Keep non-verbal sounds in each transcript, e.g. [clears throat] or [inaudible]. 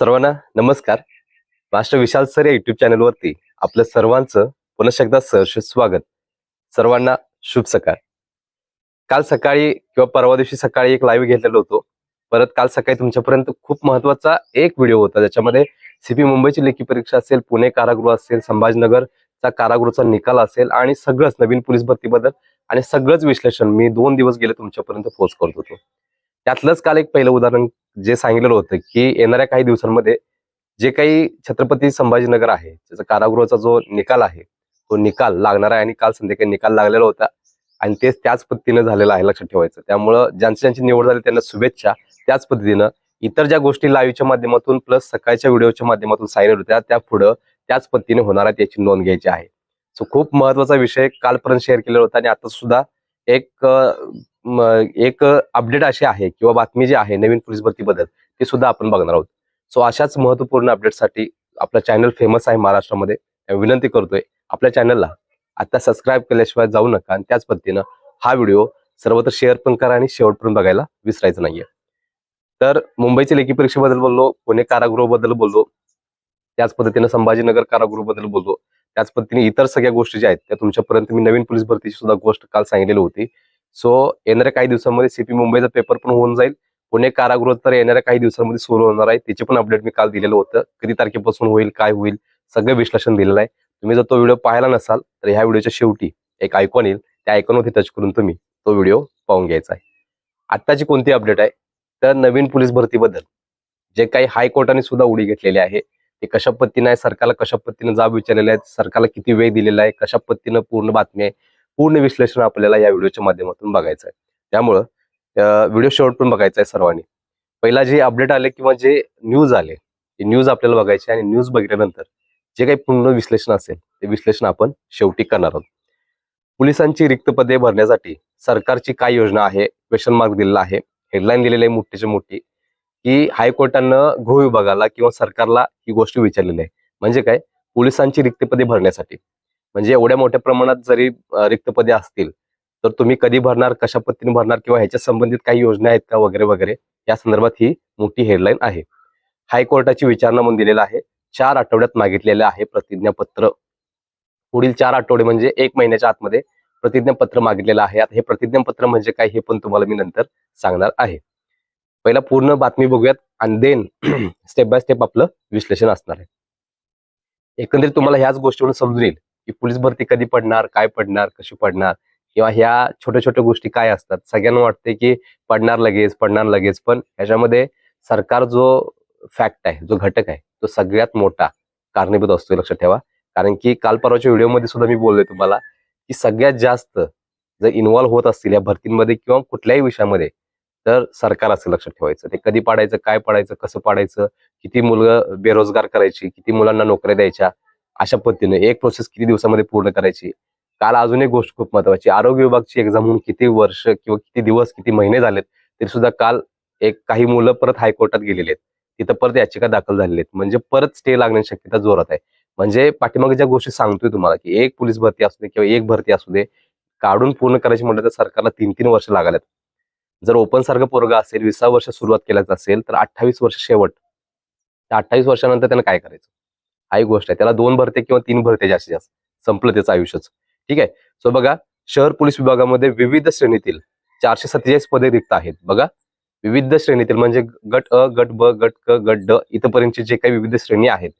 सर्वांना नमस्कार. Master Vishal sir या युट्यूब चॅनलवरती आपलं सर्वांचं पुन्हा एकदा सहर्ष स्वागत. सर्वांना शुभ सकाळ. काल सकाळी किंवा परवा दिवशी सकाळी एक लाईव्ह घेतलेलो होतो. परत काल सकाळी तुमच्यापर्यंत खूप महत्त्वाचा एक व्हिडिओ होता ज्याच्यामध्ये सीपी मुंबईची लेखी परीक्षा असेल पुणे कारागृह असेल संभाजीनगरचा कारागृहचा निकाल असेल आणि सगळंच नवीन पोलीस भरतीबद्दल आणि सगळंच विश्लेषण मी दोन दिवस गेले तुमच्यापर्यंत पोहोच करत होतो. त्यातलंच काल एक पहिलं उदाहरण जे सांगितलेलं होतं की येणाऱ्या काही दिवसांमध्ये जे काही छत्रपती संभाजीनगर आहे त्याचा कारागृहाचा जो निकाल आहे तो निकाल लागणार आहे आणि काल संध्याकाळी निकाल लागलेला होता आणि तेच त्याच पद्धतीनं झालेलं आहे लक्षात ठेवायचं. त्यामुळं ज्यांची ज्यांची निवड झाली त्यांना शुभेच्छा. त्याच पद्धतीनं इतर ज्या गोष्टी लाईव्हच्या माध्यमातून प्लस सकाळच्या व्हिडिओच्या माध्यमातून सांगितल्या होत्या त्या पुढं त्याच पद्धतीने होणार आहेत याची नोंद घ्यायची आहे. सो खूप महत्त्वाचा विषय कालपर्यंत शेअर केलेला होता आणि आता सुद्धा एक एक अपडेट अशी आहे किंवा बातमी जी आहे नवीन पोलीस भरतीबद्दल ती सुद्धा आपण बघणार आहोत. सो अशाच महत्त्वपूर्ण अपडेटसाठी आपला चॅनल फेमस आहे महाराष्ट्रामध्ये. विनंती करतोय आपल्या चॅनलला आता सबस्क्राईब केल्याशिवाय जाऊ नका आणि त्याच पद्धतीनं हा व्हिडिओ सर्वत्र शेअर पण करा आणि शेवटपर्यंत बघायला विसरायचं नाहीये. तर मुंबईच्या लेखी परीक्षेबद्दल बोललो पुणे कारागृहाबद्दल बोललो त्याच पद्धतीनं संभाजीनगर कारागृहाबद्दल बोललो त्याच पद्धतीने इतर सगळ्या गोष्टी ज्या आहेत त्या तुमच्यापर्यंत मी नवीन पोलीस भरतीची सुद्धा गोष्ट काल सांगितलेली होती. सो येणाऱ्या काही दिवसांमध्ये सीपी मुंबईचा पेपर पण होऊन जाईल. पुणे कारागृह तर येणाऱ्या काही दिवसांमध्ये सुरू होणार आहे. त्याचे पण अपडेट मी काल दिलेलं होतं. किती तारखेपासून होईल काय होईल सगळं विश्लेषण दिलेलं आहे. तुम्ही जर तो व्हिडिओ पाहिला नसाल तर ह्या व्हिडिओच्या शेवटी एक आयकॉन येईल. त्या आयकॉनवरती टच करून तुम्ही तो व्हिडिओ पाहून घ्यायचा आहे. आत्ताची कोणती अपडेट आहे? तर नवीन पोलीस भरतीबद्दल. जे काही हायकोर्टाने सुद्धा उडी घेतलेली आहे ते कशा पद्धतीने आहे? सरकारला कशा पद्धतीनं जाब विचारलेले आहेत सरकारला किती वेळ दिलेला आहे? कशा पद्धतीनं पूर्ण बातमी आहे? पूर्ण विश्लेषण आपल्याला या व्हिडिओच्या माध्यमातून बघायचं आहे. त्यामुळं व्हिडिओ शेवट पण बघायचा आहे सर्वांनी. पहिला जे अपडेट आले किंवा जे न्यूज आले ते न्यूज आपल्याला बघायचे आणि न्यूज बघितल्यानंतर जे काही पूर्ण विश्लेषण असेल ते विश्लेषण आपण शेवटी करणार आहोत. पोलिसांची रिक्त पदे भरण्यासाठी सरकारची काय योजना आहे क्वेश्चन मार्क दिलेला आहे हेडलाईन दिलेली आहे मोठीची मोठी की हायकोर्टानं गृह विभागाला किंवा सरकारला ही गोष्ट विचारलेली आहे. म्हणजे काय? पोलिसांची रिक्त पदे भरण्यासाठी. म्हणजे एवढ्या मोठ्या प्रमाणात जरी रिक्त पदे असतील तर तुम्ही कधी भरणार कशा पद्धतीने भरणार किंवा ह्याच्या संबंधित काही योजना आहेत का वगैरे वगैरे या संदर्भात ही मोठी हेडलाईन आहे. हायकोर्टाची विचारणा म्हणून दिलेला आहे. चार आठवड्यात मागितलेलं आहे प्रतिज्ञापत्र. पुढील चार आठवडे म्हणजे एक महिन्याच्या आतमध्ये प्रतिज्ञापत्र मागितलेलं आहे. आता हे प्रतिज्ञापत्र म्हणजे काय हे पण तुम्हाला मी नंतर सांगणार आहे. पहिला पूर्ण बातमी बघूयात आणि देन स्टेप बाय स्टेप आपलं विश्लेषण असणार आहे. एकंदरीत तुम्हाला ह्याच गोष्टीवरून समजून येईल. की पोलीस भरती कधी पडणार काय पडणार कशी पडणार किंवा ह्या छोट्या छोट्या गोष्टी काय असतात? सगळ्यांना वाटते की पडणार लगेच पडणार लगेच पण ह्याच्यामध्ये सरकार जो फॅक्ट आहे जो घटक आहे तो सगळ्यात मोठा कारणीभूत असतो लक्षात ठेवा. कारण की काल परवाच्या व्हिडिओमध्ये सुद्धा मी बोललोय तुम्हाला की सगळ्यात जास्त जर इन्व्हॉल्व्ह होत असतील या भरतींमध्ये किंवा कुठल्याही विषयामध्ये तर सरकार असं लक्षात ठेवायचं. ते कधी पाडायचं काय पाडायचं कसं पाडायचं किती मुलं बेरोजगार करायची किती मुलांना नोकऱ्या द्यायच्या अशा पद्धतीने एक प्रोसेस किती दिवसामध्ये पूर्ण करायची? काल अजून एक गोष्ट खूप महत्वाची. आरोग्य विभागची एक्झाम होऊन किती वर्ष किंवा किती दिवस किती महिने झालेत तरी सुद्धा काल एक काही मुलं परत हायकोर्टात गेलेली आहेत. तिथं परत याचिका दाखल झालेली आहेत. म्हणजे परत स्टे लागण्याची शक्यता जोरात आहे. म्हणजे पाठीमागे ज्या गोष्टी सांगतोय तुम्हाला की एक पोलीस भरती असू दे किंवा एक भरती असू दे काढून पूर्ण करायची म्हटलं तर सरकारला तीन तीन वर्ष लागल्यात जर ओपन सारखं पोरगा असेल विसा वर्ष सुरुवात केल्याचं असेल तर अठ्ठावीस वर्ष शेवट. त्या अठ्ठावीस वर्षानंतर त्यांना काय करायचं? हा एक गोष्ट आहे. त्याला दोन भरते किंवा तीन भरते जास्तीत जास्त. संपलं त्याचं आयुष्यच. ठीक आहे? सो बघा शहर पोलीस विभागामध्ये विविध श्रेणीतील चारशे सत्तेचाळीस पदे रिक्त आहेत. बघा विविध श्रेणीतील म्हणजे गट अ गट ब गट क गट ड इथपर्यंतचे जे काही विविध श्रेणी आहेत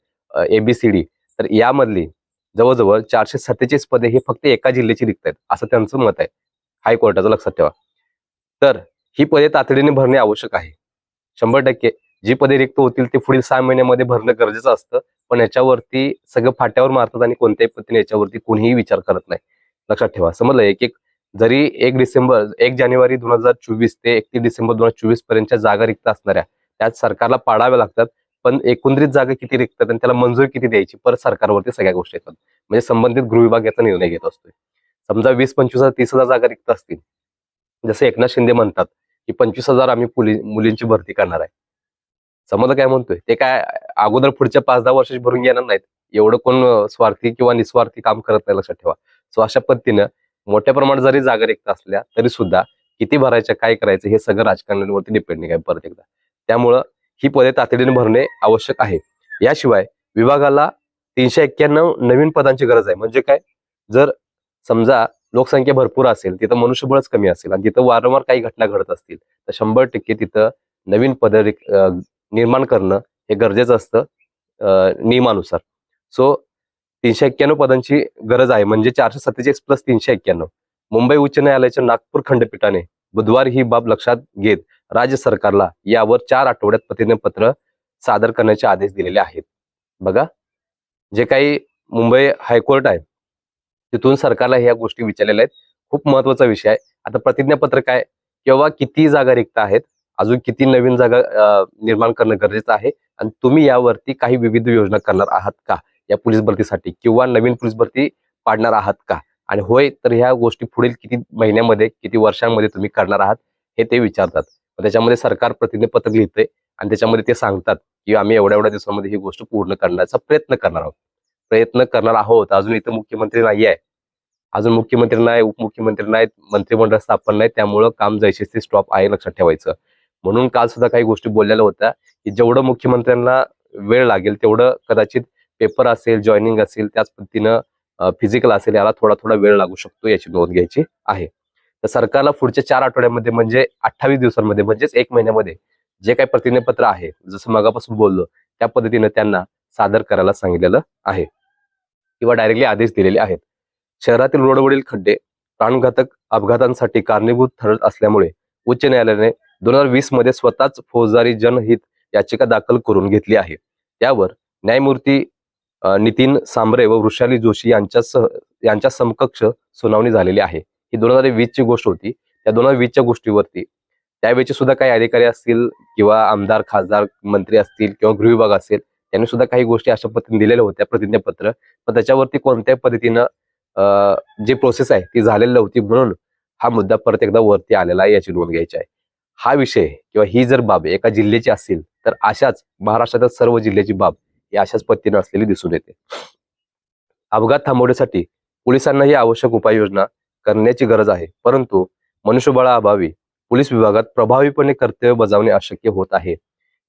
एबीसीडी तर यामधली जवळजवळ चारशे सत्तेचाळीस पदे हे फक्त एका जिल्ह्याची रिक्त आहेत. असं त्यांचं मत आहे. हायकोर्टाचं लक्षात ठेवा. तर ही पदे तातडीने भरणे आवश्यक आहे. शंभर टक्के. जी पदे रिक्त होतील ते पुढील सहा महिन्यामध्ये भरणं गरजेचं असतं. पण याच्यावरती सगळं फाट्यावर मारतात आणि कोणत्याही पद्धतीने याच्यावरती कोणीही विचार करत नाही. लक्षात ठेवा. समजलं एक एक जरी एक डिसेंबर एक जानेवारी दोन हजार चोवीस ते एकतीस डिसेंबर दोन हजार चोवीस पर्यंतच्या जागा रिक्त असणाऱ्या त्यात सरकारला पाडाव्या लागतात पण एकंदरीत जागा किती रिक्त आणि त्याला मंजुरी किती द्यायची परत सरकारवरती सगळ्या गोष्टी येतात. म्हणजे संबंधित गृह विभाग याचा निर्णय घेत असतोय. समजा वीस पंचवीस हजार तीस हजार जागा रिक्त असतील. जसे एकनाथ शिंदे म्हणतात की पंचवीस हजार आम्ही मुलींची भरती करणार आहे. समजलं काय म्हणतोय ते काय अगोदर पुढच्या पाच दहा वर्षाची भरून घेणार नाहीत. एवढं कोण स्वार्थी किंवा निस्वार्थी काम करत नाही लक्षात ठेवा. सो अशा पद्धतीनं मोठ्या प्रमाणात जरी जागा रिक्त असल्या तरी सुद्धा किती भरायच्या काय करायचं हे सगळं राजकारण्यांवरती डिपेंडिंग आहे परत एकदा. त्यामुळं ही पदे तातडीने भरणे आवश्यक आहे. याशिवाय विभागाला तीनशे एक्क्याण्णव नवीन पदांची गरज आहे. म्हणजे काय? जर समजा लोकसंख्या भरपूर असेल तिथं मनुष्यबळच कमी असेल आणि तिथं वारंवार काही घटना घडत असतील तर शंभर टक्के तिथं नवीन पद निर्माण करणं हे गरजेचं असतं नियमानुसार. सो तीनशे एक्क्याण्णव पदांची गरज आहे. म्हणजे चारशे सत्तेचाळीस प्लस तीनशे एक्क्याण्णव. मुंबई उच्च न्यायालयाच्या नागपूर खंडपीठाने बुधवार ही बाब लक्षात घेत राज्य सरकारला यावर चार आठवड्यात प्रतिज्ञापत्र सादर करण्याचे आदेश दिलेले आहेत. बघा जे काही मुंबई हायकोर्ट आहे तिथून सरकारला ह्या गोष्टी विचारलेल्या आहेत. खूप महत्त्वाचा विषय आहे. आता प्रतिज्ञापत्र काय किंवा किती जागा रिक्त आहेत अजून किती नवीन जागा निर्माण करणं गरजेचं आहे? आणि तुम्ही यावरती काही विविध योजना करणार आहात का? या पोलीस भरतीसाठी किंवा नवीन पोलीस भरती पाडणार आहात का? आणि होय तर ह्या गोष्टी पुढील किती महिन्यामध्ये किती वर्षांमध्ये तुम्ही करणार आहात हे ते विचारतात. त्याच्यामध्ये सरकार प्रतिज्ञापत्र लिहिते आणि त्याच्यामध्ये ते सांगतात की आम्ही एवढ्या एवढ्या दिवसामध्ये ही गोष्ट पूर्ण करण्याचा प्रयत्न करणार आहोत. प्रयत्न करणार आहोत. अजून इथं मुख्यमंत्री नाही आहे. अजून मुख्यमंत्री नाही उपमुख्यमंत्री नाहीत मंत्रिमंडळ स्थापन नाही. त्यामुळं काम जैसे स्टॉप आहे लक्षात ठेवायचं. म्हणून काल सुद्धा काही गोष्टी बोललेल्या होत्या की जेवढं मुख्यमंत्र्यांना वेळ लागेल तेवढं कदाचित पेपर असेल जॉईनिंग असेल त्याच पद्धतीनं फिजिकल असेल याला थोडा थोडा वेळ लागू शकतो याची नोंद घ्यायची आहे. तर सरकारला पुढच्या चार आठवड्यामध्ये म्हणजे अठ्ठावीस दिवसांमध्ये म्हणजेच एक महिन्यामध्ये जे काही प्रतिज्ञापत्र आहे जसं मगापासून बोललो त्या पद्धतीनं त्यांना सादर करायला सांगितलेलं आहे. किंवा डायरेक्टली आदेश दिलेले आहेत. शहरातील रोडवरील खड्डे प्राणघातक अपघातांसाठी कारणीभूत ठरत असल्यामुळे उच्च न्यायालयाने दोन हजार वीसमध्ये स्वतःच फौजदारी जनहित याचिका दाखल करून घेतली आहे. त्यावर न्यायमूर्ती नितीन सांबरे व वृषाली जोशी यांच्यासह यांच्या समकक्ष सुनावणी झालेली आहे. ही दोन हजार वीस ची गोष्ट होती. त्या दोन हजार वीसच्या गोष्टीवरती त्यावेळेचे सुद्धा काही अधिकारी असतील किंवा आमदार खासदार मंत्री असतील किंवा गृह विभाग असेल त्यांनी सुद्धा काही गोष्टी अशा पद्धतीने दिलेल्या होत्या प्रतिज्ञापत्र. पण त्याच्यावरती कोणत्याही पद्धतीनं जी प्रोसेस आहे ती झालेली नव्हती म्हणून हा मुद्दा परत एकदा वरती आलेला आहे याची नोंद घ्यायची आहे. हा विषय किंवा ही जर बाब एका जिल्ह्याची असेल तर अशाच महाराष्ट्रातील सर्व जिल्ह्याची बाब ही अशाच पद्धतीने असलेली दिसून येते. अपघात थांबवण्यासाठी पोलिसांनाही आवश्यक उपाययोजना करण्याची गरज आहे. परंतु मनुष्यबळाअभावी पोलीस विभागात प्रभावीपणे कर्तव्य बजावणे अशक्य होत आहे.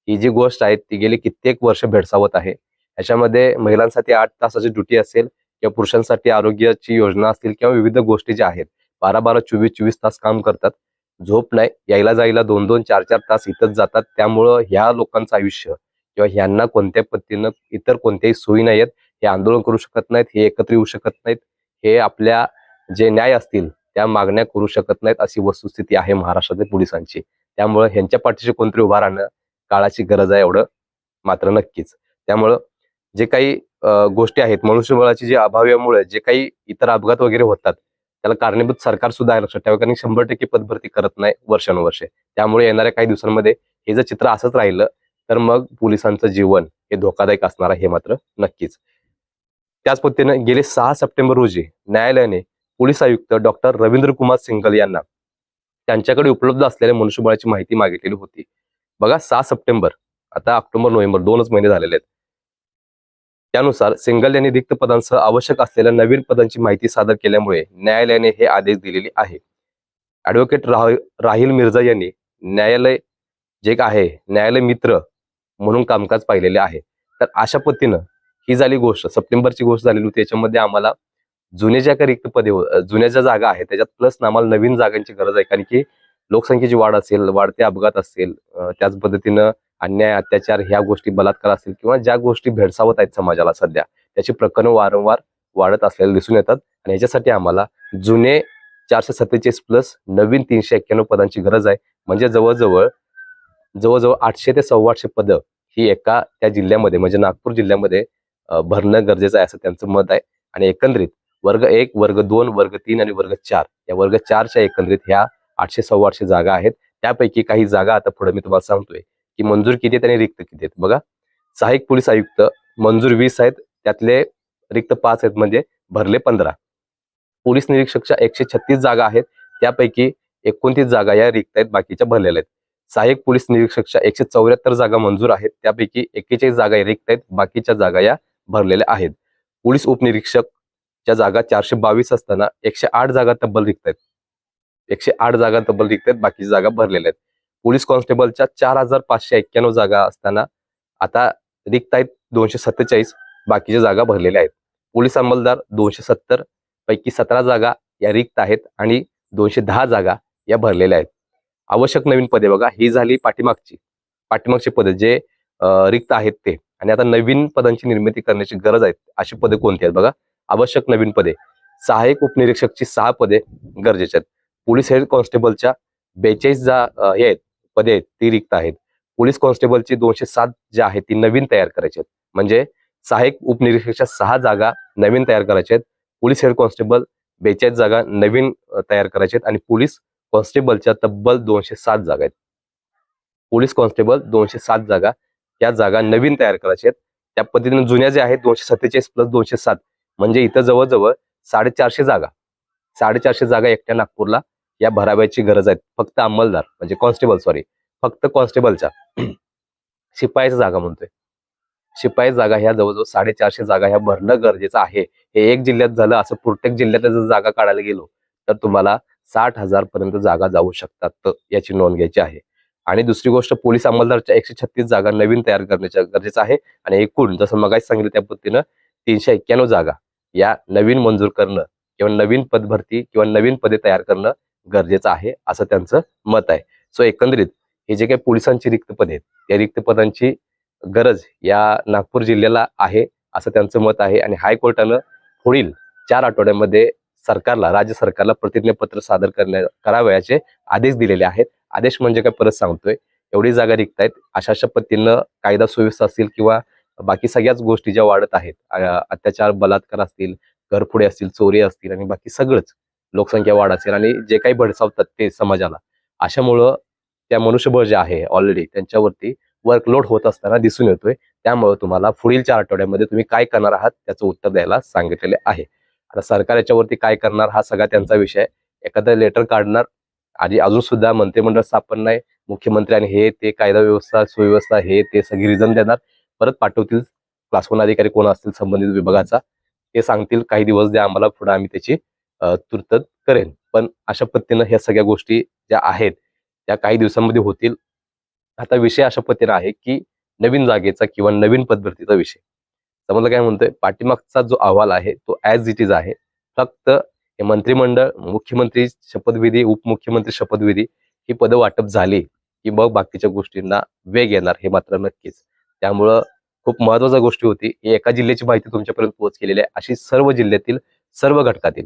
ही जी गोष्ट आहे ती गेली कित्येक वर्ष भेडसावत आहे. याच्यामध्ये महिलांसाठी आठ तासाची ड्युटी असेल किंवा पुरुषांसाठी आरोग्याची योजना असतील किंवा विविध गोष्टी ज्या आहेत बारा बारा चोवीस चोवीस तास काम करतात. झोप नाही. यायला जायला दोन दोन चार चार तास इथंच जातात. त्यामुळं ह्या लोकांचं आयुष्य किंवा ह्यांना कोणत्या पद्धतीनं इतर कोणत्याही सोयी नाहीत हे आंदोलन करू शकत नाहीत हे एकत्र येऊ शकत नाहीत हे आपल्या जे न्याय असतील त्या मागण्या करू शकत नाहीत अशी वस्तुस्थिती आहे महाराष्ट्रातील पोलिसांची. त्यामुळं ह्यांच्या पाठीशी कोणतरी उभा राहणं काळाची गरज आहे एवढं मात्र नक्कीच. त्यामुळं जे काही गोष्टी आहेत मनुष्यबळाची जे अभाव्यामुळे जे काही इतर अपघात वगैरे होतात त्याला कारणीभूत सरकार सुद्धा आहे लक्षात ठेवा कारण शंभर टक्के पदभरती करत नाही वर्षानुवर्षे. त्यामुळे येणाऱ्या काही दिवसांमध्ये हे जर चित्र असंच राहिलं तर मग पोलिसांचं जीवन हे धोकादायक असणार आहे हे मात्र नक्कीच. त्याच पद्धतीने गेले सहा सप्टेंबर रोजी न्यायालयाने पोलीस आयुक्त डॉक्टर रवींद्र कुमार सिंगल यांना त्यांच्याकडे उपलब्ध असलेल्या मनुष्यबळाची माहिती मागितलेली होती. बघा सहा सप्टेंबर आता ऑक्टोबर नोव्हेंबर दोनच महिने झालेले आहेत. त्यानुसार सिंगल यांनी रिक्त पदांसह आवश्यक असलेल्या नवीन पदांची माहिती सादर केल्यामुळे न्यायालयाने हे आदेश दिलेले आहे. ऍडव्होकेट राह- राहिल मिर्झा यांनी न्यायालय जे आहे न्यायालय मित्र म्हणून कामकाज पाहिलेले आहे. तर अशा पद्धतीनं ही झाली गोष्ट सप्टेंबरची गोष्ट झालेली होती. याच्यामध्ये आम्हाला जुने ज्या काही रिक्त पदे जुन्या ज्या जागा आहेत त्याच्यात प्लस आम्हाला नवीन जागांची गरज आहे. कारण की लोकसंख्येची वाढ असेल वाढते अपघात असेल त्याच पद्धतीनं अन्याय अत्याचार ह्या गोष्टी बलात्कार असतील किंवा ज्या गोष्टी भेडसावत आहेत समाजाला सध्या त्याची प्रकरणं वारंवार वाढत असलेले दिसून येतात. आणि याच्यासाठी आम्हाला जुने चारशे सत्तेचाळीस प्लस नवीन तीनशे एक्क्याण्णव पदांची गरज आहे. म्हणजे जवळजवळ जवळजवळ आठशे ते सव्वाशे पदं ही एका त्या जिल्ह्यामध्ये म्हणजे नागपूर जिल्ह्यामध्ये भरणं गरजेचं आहे असं त्यांचं मत आहे. आणि एकंदरीत वर्ग एक वर्ग दोन वर्ग तीन आणि वर्ग चार या वर्ग चारच्या एकंदरीत ह्या आठशे सव्वा आठशे जागा आहेत. त्यापैकी काही जागा आता पुढे मी तुम्हाला सांगतोय. की मंजूर किती आहेत आणि रिक्त किती आहेत. बघा सहाय्यक पोलीस आयुक्त मंजूर वीस आहेत त्यातले रिक्त पाच आहेत म्हणजे भरले पंधरा. पोलीस निरीक्षकच्या एकशे छत्तीस जागा आहेत त्यापैकी एकोणतीस जागा या रिक्त आहेत बाकीच्या भरलेल्या आहेत. सहाय्यक पोलीस निरीक्षकच्या एकशे चौऱ्याहत्तर जागा मंजूर आहेत त्यापैकी एक्केचाळीस जागा या रिक्त आहेत बाकीच्या जागा या भरलेल्या आहेत. पोलीस उपनिरीक्षकच्या जागा चारशे बावीस असताना एकशे आठ जागा तब्बल रिक्त आहेत. एकशे आठ जागा तब्बल रिक्त आहेत बाकीच्या जागा भरलेल्या आहेत. पोलीस कॉन्स्टेबलच्या चार हजार पाचशे एक्क्याण्णव जागा असताना आता रिक्त आहेत दोनशे सत्तेचाळीस बाकीच्या जागा भरलेल्या आहेत. पोलीस अंमलदार दोनशे सत्तर पैकी सतरा जागा या रिक्त आहेत आणि दोनशे दहा जागा या भरलेल्या आहेत. आवश्यक नवीन पदे बघा ही झाली पाठीमागची. पाठीमागची पदे जे रिक्त आहेत ते. आणि आता नवीन पदांची निर्मिती करण्याची गरज आहे अशी पदे कोणती आहेत बघा? आवश्यक नवीन पदे. सहाय्यक उपनिरीक्षकची सहा पदे गरजेचे आहेत. पोलीस हेड कॉन्स्टेबलच्या बेचाळीस जा हे आहेत. पदे आहेत ती रिक्त आहेत. पोलीस कॉन्स्टेबलची दोनशे सात ज्या आहेत ती नवीन तयार करायची आहेत. म्हणजे सहाय्यक उपनिरीक्षकच्या सहा जागा नवीन तयार करायच्या आहेत. पोलीस हेड कॉन्स्टेबल बेचाळीस जागा नवीन तयार करायच्या आहेत. आणि पोलीस कॉन्स्टेबलच्या तब्बल दोनशे सात जागा आहेत. पोलीस कॉन्स्टेबल दोनशे सात जागा या जागा नवीन तयार करायच्या आहेत. त्या पद्धतीने जुन्या ज्या आहेत दोनशे सत्तेचाळीस प्लस दोनशे सात. म्हणजे इथं जवळजवळ साडेचारशे जागा. साडेचारशे जागा एकट्या नागपूरला या भराव्याची गरज आहे. फक्त अंमलदार म्हणजे कॉन्स्टेबल सॉरी फक्त कॉन्स्टेबलच्या शिपायाच्या जागा म्हणतोय. शिपाई जागा ह्या जवळजवळ साडेचारशे जागा ह्या भरणं गरजेचं आहे. हे एक जिल्ह्यात झालं असं प्रत्येक जिल्ह्यात जर जागा काढायला गेलो तर तुम्हाला साठ हजार पर्यंत जागा जाऊ शकतात तर याची नोंद घ्यायची आहे. आणि दुसरी गोष्ट पोलीस अंमलदारच्या एकशे छत्तीस जागा नवीन तयार करण्याच्या गरजेचं आहे. आणि एकूण जसं मगाशी सांगितलं त्या पद्धतीनं तीनशे एक्क्याण्णव जागा या नवीन मंजूर करणं किंवा नवीन पद भरती किंवा नवीन पदे तयार करणं गरजेचं आहे असं त्यांचं मत आहे. सो एकंदरीत हे जे काही पोलिसांची रिक्त पदे आहेत त्या रिक्त पदांची गरज या नागपूर जिल्ह्याला आहे असं त्यांचं मत आहे आणि हायकोर्टानं पुढील चार आठवड्यामध्ये सरकारला राज्य सरकारला प्रतिज्ञापत्र सादर करण्या करावयाचे आदेश दिलेले आहेत. आदेश म्हणजे काय परत सांगतोय. एवढी जागा रिक्त आहेत अशा अशा पद्धतीनं कायदा सुव्यवस्था असतील किंवा बाकी सगळ्याच गोष्टी ज्या वाढत आहेत अत्याचार बलात्कार असतील घरफोडे असतील चोरी असतील आणि बाकी सगळंच लोकसंख्या वाढ असेल आणि जे काही भडसावतात ते समाजाला. अशामुळं त्या मनुष्यबळ जे आहे ऑलरेडी त्यांच्यावरती वर्कलोड होत असताना दिसून येतोय. त्यामुळे तुम्हाला पुढील चार आठवड्यामध्ये तुम्ही काय करणार आहात त्याचं उत्तर द्यायला सांगितलेले आहे. आता सरकार याच्यावरती काय करणार हा सगळा त्यांचा विषय एखादं लेटर काढणार आणि अजून सुद्धा मंत्रिमंडळ स्थापन नाही मुख्यमंत्री आणि हे ते कायदा व्यवस्था सुव्यवस्था हे ते सगळी रिझन देणार. परत पाठवतील. क्लास वन अधिकारी कोण असतील संबंधित विभागाचा ते सांगतील. काही दिवस द्या आम्हाला पुढे आम्ही त्याची तुर्त करेन. पण अशा पद्धतीनं ह्या सगळ्या गोष्टी ज्या आहेत त्या काही दिवसांमध्ये होतील. आता विषय अशा पद्धतीने आहे की नवीन जागेचा किंवा नवीन पदभरतीचा विषय. समजलं काय म्हणतोय? पाठीमागचा जो अहवाल आहे तो ॲज इट इज आहे. फक्त हे मंत्रिमंडळ मुख्यमंत्री शपथविधी उपमुख्यमंत्री शपथविधी ही पदं वाटप झाली की मग बाकीच्या गोष्टींना वेग येणार हे मात्र नक्कीच. त्यामुळं खूप महत्त्वाच्या गोष्टी होती. एका जिल्ह्याची माहिती तुमच्यापर्यंत पोहोच केलेली आहे. अशी सर्व जिल्ह्यातील सर्व घटकातील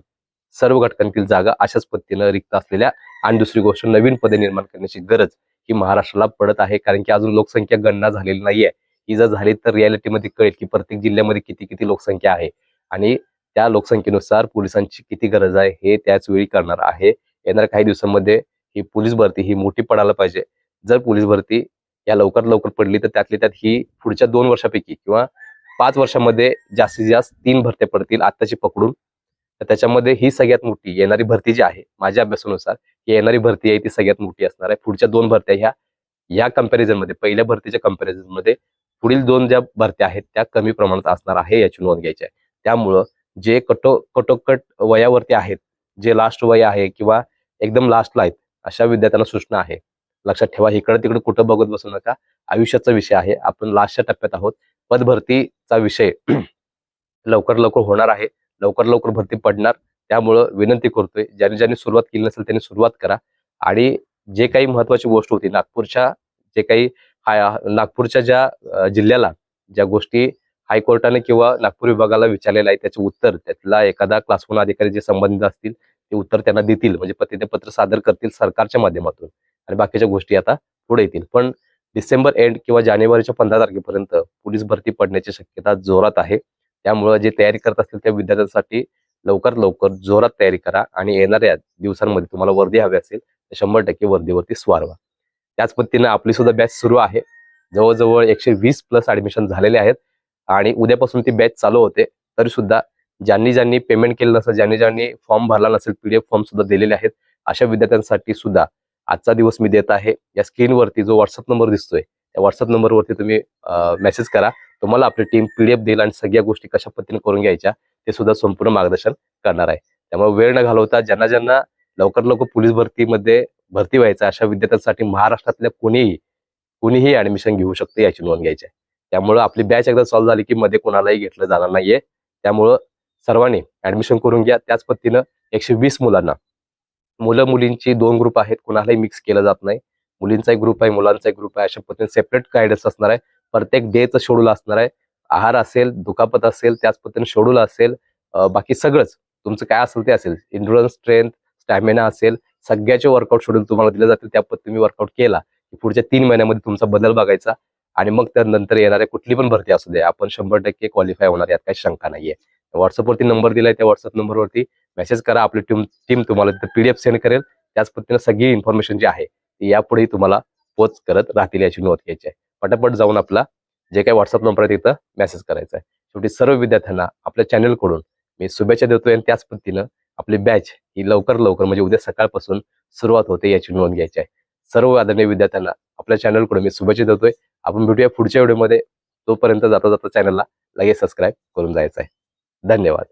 सर्व घटकांतील जागा अशाच पद्धतीनं रिक्त असलेल्या आणि दुसरी गोष्ट नवीन पदे निर्माण करण्याची गरज ही महाराष्ट्राला पडत आहे. कारण की अजून लोकसंख्या गणना झालेली नाहीये. ही जर झाली तर रियालिटीमध्ये कळेल की प्रत्येक जिल्ह्यामध्ये किती किती लोकसंख्या आहे. आणि त्या लोकसंख्येनुसार पोलिसांची किती गरज आहे हे त्याच वेळी करणार आहे. येणाऱ्या काही दिवसांमध्ये ही पोलीस भरती ही मोठी पडायला पाहिजे. जर पोलीस भरती या लवकरात लवकर पडली तर त्यातली त्यात ही पुढच्या दोन वर्षापैकी किंवा पाच वर्षामध्ये जास्तीत जास्त तीन भरत्या पडतील आत्ताची पकडून. तर त्याच्यामध्ये ही सगळ्यात मोठी येणारी भरती जी आहे माझ्या अभ्यासानुसार ही येणारी भरती आहे ती सगळ्यात मोठी असणार आहे. पुढच्या दोन भरत्या ह्या या कंपॅरिझनमध्ये पहिल्या भरतीच्या कंपॅरिझनमध्ये पुढील दोन ज्या भरत्या आहेत त्या कमी प्रमाणात असणार आहे याची नोंद घ्यायची आहे. त्यामुळं जे कटो कटोकट वयावरती आहेत जे लास्ट वय आहे किंवा एकदम लास्टला आहेत अशा विद्यार्थ्यांना सूचना आहे. लक्षात ठेवा इकडे तिकडे कुठं बघत बसू नका. आयुष्याचा विषय आहे आपण लास्टच्या टप्प्यात आहोत. पदभरतीचा विषय [clears throat] लवकर लवकर होणार आहे. लवकर लवकर भरती पडणार. त्यामुळं विनंती करतोय ज्यांनी ज्यांनी सुरुवात केली नसेल त्यांनी सुरुवात करा. आणि जे काही महत्वाची गोष्ट होती नागपूरच्या जे काही नागपूरच्या ज्या जिल्ह्याला ज्या गोष्टी हायकोर्टाने किंवा नागपूर विभागाला विचारलेलं आहे त्याचे उत्तर त्यातला एखादा क्लास वन अधिकारी जे संबंधित असतील ते उत्तर त्यांना देतील. म्हणजे प्रतिज्ञापत्र सादर करतील सरकारच्या माध्यमातून. आणि बाकीच्या गोष्टी आता पुढे येतील. पण डिसेंबर एंड किंवा जानेवारीच्या पंधरा तारखेपर्यंत पोलीस भरती पडण्याची शक्यता जोरात आहे. त्यामुळं जे तयारी करत असतील त्या विद्यार्थ्यांसाठी लवकर लवकर जोरात तयारी करा आणि येणाऱ्या दिवसांमध्ये तुम्हाला वर्दी हवी असेल तर शंभर टक्के वर्दीवरती स्वारवा त्याच पद्धतीने आपली सुद्धा बॅच सुरू आहे. जवळजवळ एकशे वीस प्लस ऍडमिशन झालेले आहेत आणि उद्यापासून ती बॅच चालू होते. तरी सुद्धा ज्यांनी ज्यांनी पेमेंट केलं नसेल ज्यांनी ज्यांनी फॉर्म भरला नसेल पीडीएफ फॉर्म सुद्धा दिलेले आहेत अशा विद्यार्थ्यांसाठी सुद्धा आजचा दिवस मी देत आहे. या स्क्रीनवरती जो व्हॉट्सअप नंबर दिसतोय त्या व्हॉट्सअप नंबरवरती तुम्ही मेसेज करा. तुम्हाला आपली टीम पीडीएफ देईल आणि सगळ्या गोष्टी कशा पद्धतीने करून घ्यायच्या ते सुद्धा संपूर्ण मार्गदर्शन करणार आहे. त्यामुळे वेळ न घालवता ज्यांना ज्यांना लवकर लवकर पोलीस भरतीमध्ये भरती व्हायचं अशा विद्यार्थ्यांसाठी महाराष्ट्रातल्या कोणीही कुणीही ऍडमिशन घेऊ शकते याची नोंद घ्यायची आहे. त्यामुळं आपली बॅच एकदा सॉल्व्ह झाली की मध्ये कोणालाही घेतलं जाणार नाहीये. त्यामुळं सर्वांनी ऍडमिशन करून घ्या. त्याच पद्धतीनं एकशे वीस मुलांना मुलं मुलींची दोन ग्रुप आहेत कुणालाही मिक्स केलं जात नाही. मुलींचा एक ग्रुप आहे मुलांचा एक ग्रुप आहे अशा पद्धतीने सेपरेट गायडन्स असणार आहे. प्रत्येक डेचं शेड्यूल असणार आहे. आहार असेल दुखापत असेल त्याच पद्धतीने शेड्यूल असेल बाकी सगळंच तुमचं काय असेल ते असेल. इंडुरन्स स्ट्रेंथ स्टॅमिना असेल सगळ्याचे वर्कआउट शेड्यूल तुम्हाला दिले जातील त्या पद्धतीने वर्कआउट केला की पुढच्या तीन महिन्यामध्ये तुमचा बदल बघायचा आणि मग त्यानंतर येणाऱ्या कुठली पण भरती असू दे. आपण शंभर टक्के क्वालिफाय होणार यात काही शंका नाहीये. व्हॉट्सअपवरती नंबर दिलाय त्या व्हॉट्सअप नंबरवरती मेसेज करा आपली टीम टीम तुम्हाला तिथे पीडीएफ सेंड करेल. त्याच पद्धतीने सगळी इन्फॉर्मेशन जी आहे ती यापुढेही तुम्हाला पोच करत राहतील याची नोंद घ्यायची आहे. पटापट जाऊन आपला जे काही व्हॉट्सअप नंबर आहे तिथं मेसेज करायचा आहे. शेवटी सर्व विद्यार्थ्यांना आपल्या चॅनलकडून मी शुभेच्छा देतोय आणि त्याच पद्धतीनं आपली बॅच ही लवकर लवकर म्हणजे उद्या सकाळपासून सुरुवात होते याची नोंद घ्यायची आहे. सर्व आदरणीय विद्यार्थ्यांना आपल्या चॅनलकडून मी शुभेच्छा देतोय. आपण भेटूया पुढच्या व्हिडिओमध्ये तोपर्यंत जाता जाता चॅनलला लगेच सबस्क्राईब करून जायचं आहे. धन्यवाद.